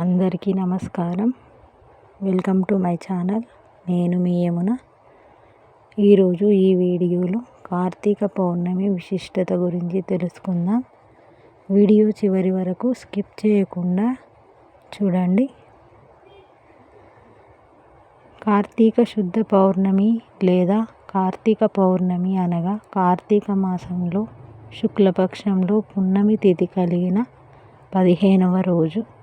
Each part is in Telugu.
అందరికీ నమస్కారం. Welcome to my channel. నేను మీ యమున. ఈరోజు ఈ వీడియోలో కార్తీక పౌర్ణమి విశిష్టత గురించి తెలుసుకుందాం. వీడియో చివరి వరకు స్కిప్ చేయకుండా చూడండి. కార్తీక శుద్ధ పౌర్ణమి లేదా కార్తీక పౌర్ణమి అనగా కార్తీక మాసంలో శుక్లపక్షంలో పున్నమి తిథి కలిగిన పదిహేనవ రోజు.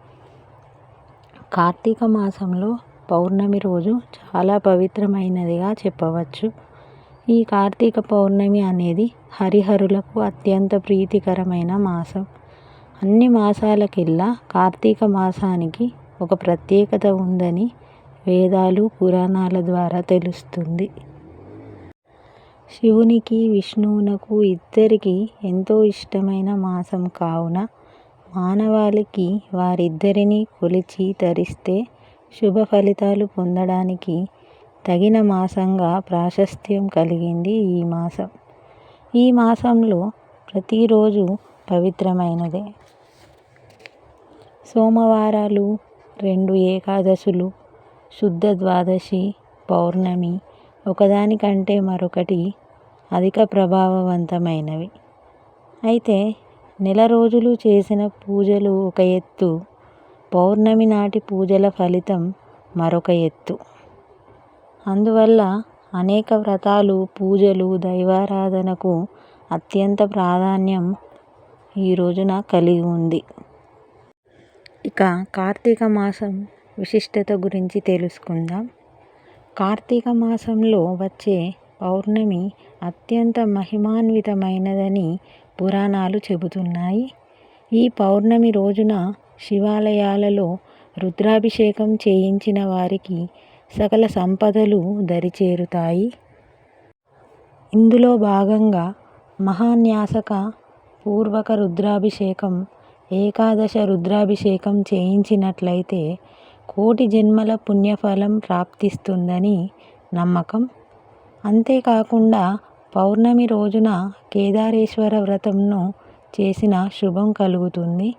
కార్తీక మాసంలో పౌర్ణమి రోజు చాలా పవిత్రమైనదిగా చెప్పవచ్చు. ఈ కార్తీక పౌర్ణమి అనేది హరిహరులకు అత్యంత ప్రీతికరమైన మాసం. అన్ని మాసాలకెల్లా కార్తీక మాసానికి ఒక ప్రత్యేకత ఉందని వేదాలు పురాణాల ద్వారా తెలుస్తుంది. శివునికి విష్ణువునకు ఇద్దరికీ ఎంతో ఇష్టమైన మాసం కావున మానవాళికి వారిద్దరిని కొలిచి తరిస్తే శుభ ఫలితాలు పొందడానికి తగిన మాసంగా ప్రాశస్త్యం కలిగింది ఈ మాసం. ఈ మాసంలో ప్రతిరోజు పవిత్రమైనదే. సోమవారాలు రెండు ఏకాదశులు శుద్ధ ద్వాదశి పౌర్ణమి ఒకదానికంటే మరొకటి అధిక ప్రభావవంతమైనవి. అయితే నెల రోజులు చేసిన పూజలు ఒక ఎత్తు. పౌర్ణమి నాటి పూజల ఫలితం మరొక ఎత్తు. అందువల్ల అనేక వ్రతాలు పూజలు దైవారాధనకు అత్యంత ప్రాధాన్యం ఈ రోజున కలిగి ఉంది. ఇక కార్తీక మాసం విశిష్టత గురించి తెలుసుకుందాం. కార్తీక మాసంలో వచ్చే పౌర్ణమి అత్యంత మహిమాన్వితమైనదని పురాణాలు చెబుతున్నాయి. ఈ పౌర్ణమి రోజున శివాలయాలలో రుద్రాభిషేకం చేయించిన వారికి సకల సంపదలు దరిచేరుతాయి. ఇందులో భాగంగా మహాన్యాసక పూర్వక రుద్రాభిషేకం ఏకాదశ రుద్రాభిషేకం చేయించినట్లయితే కోటి జన్మల పుణ్యఫలం ప్రాప్తిస్తుందని నమ్మకం. అంతేకాకుండా పౌర్ణమి రోజున కేదారేశ్వర వ్రతంను చేసిన శుభం కలుగుతుంది.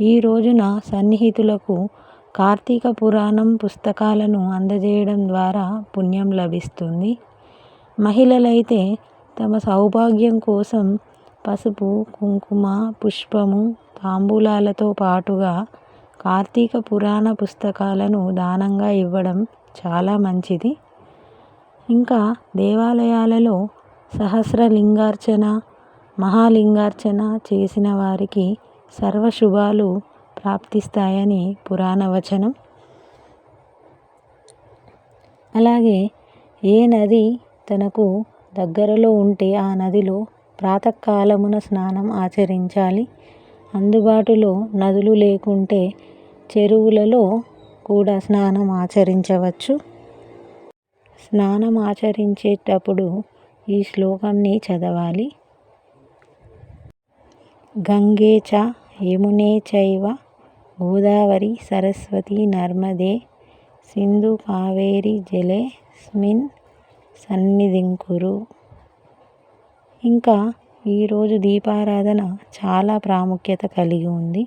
ఈ రోజున సన్నిహితులకు కార్తీక పురాణం పుస్తకాలను అందజేయడం ద్వారా పుణ్యం లభిస్తుంది. మహిళలైతే తమ సౌభాగ్యం కోసం పసుపు కుంకుమ పుష్పము తాంబూలాలతో పాటుగా కార్తీక పురాణ పుస్తకాలను దానంగా ఇవ్వడం చాలా మంచిది. ఇంకా దేవాలయాలలో సహస్రలింగార్చన మహాలింగార్చన చేసిన వారికి సర్వశుభాలు ప్రాప్తిస్తాయని పురాణ వచనం అలాగే ఏ నది తనకు దగ్గరలో ఉంటే ఆ నదిలో ప్రాతకాలమున స్నానం ఆచరించాలి. అందుబాటులో నదులు లేకుంటే చెరువులలో కూడా స్నానం ఆచరించవచ్చు. స్నానం ఆచరించేటప్పుడు ఈ శ్లోకంని చదవాలి. గంగే చ యమునే చైవ గోదావరి సరస్వతి నర్మదే సింధు కావేరి జలే స్మిన్ సన్నిధింకురు. ఇంకా ఈరోజు దీపారాధన చాలా ప్రాముఖ్యత కలిగి ఉంది.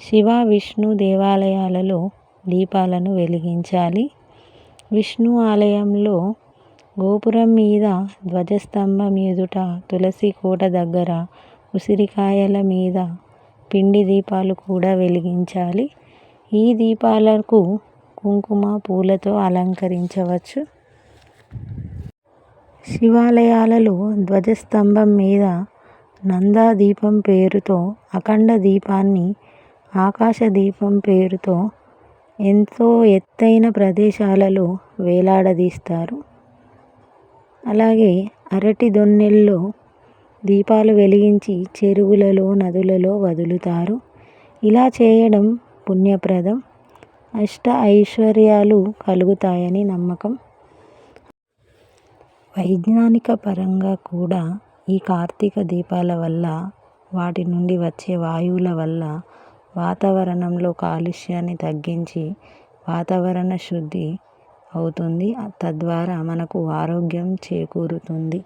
శివ విష్ణు దేవాలయాలలో దీపాలను వెలిగించాలి. విష్ణు ఆలయంలో గోపురం మీద ధ్వజస్తంభం ఎదుట తులసి కోట దగ్గర ఉసిరికాయల మీద పిండి దీపాలు కూడా వెలిగించాలి. ఈ దీపాలకు కుంకుమ పూలతో అలంకరించవచ్చు. శివాలయాలలో ధ్వజస్తంభం మీద నందా దీపం పేరుతో అఖండ దీపాన్ని ఆకాశ దీపం పేరుతో ఎంతో ఎత్తైన ప్రదేశాలలో వేలాడదీస్తారు. అలాగే అరటి దొన్నెల్లో దీపాలు వెలిగించి చెరువులలో నదులలో వదులుతారు. ఇలా చేయడం పుణ్యప్రదం. అష్ట ఐశ్వర్యాలు కలుగుతాయని నమ్మకం. వైజ్ఞానిక పరంగా కూడా ఈ కార్తీక దీపాల వల్ల వాటి నుండి వచ్చే వాయువుల వల్ల వాతావరణంలో కాలుష్యాన్ని తగ్గించి వాతావరణ శుద్ధి అవుతుంది. తద్వారా మనకు ఆరోగ్యం చేకూరుతుంది.